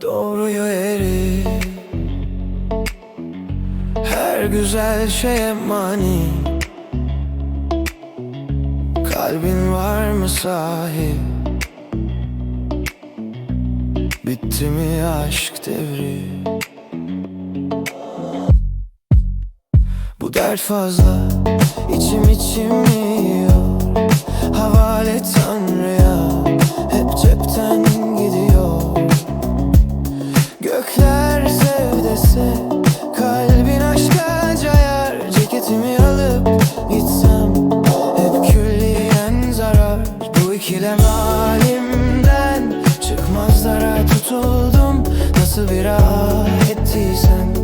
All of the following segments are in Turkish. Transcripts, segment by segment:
Doğruyu eri Her güzel şeye mani. Kalbin var mı sahi Bitti mi aşk devri? Bu dert fazla içim içim yiyor. Havale Tanrı'ya Hep cepten gidiyor. Gökler sevdese Kalbin aşka cayar. Ceketimi alıp gitsem Hep külliyen zarar. Bu ikilem halimden Çıkmazlara tutuldum. Nasıl bir ah ettiysem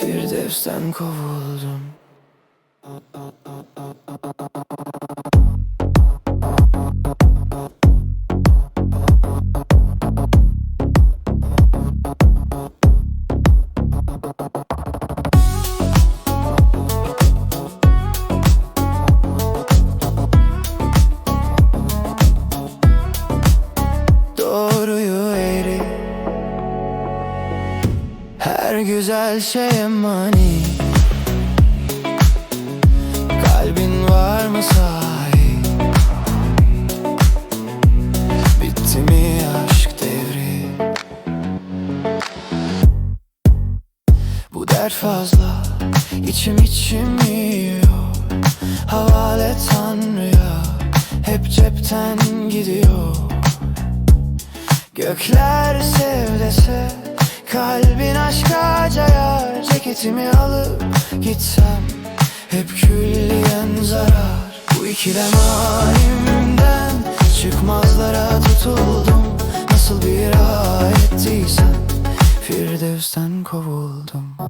Firdevs'ten kovuldum Her güzel şeye mani Dert fazla içim içim yiyor. Havale Tanrı'ya Hep cepten gidiyor. Gökler sevdese Kalbin aşka cayar. Ceketimi alıp gitsem Hep külliyen zarar. Bu ikilem halimden Çıkmazlara tutuldum. Nasıl bir ettiysem Firdevs'ten kovuldum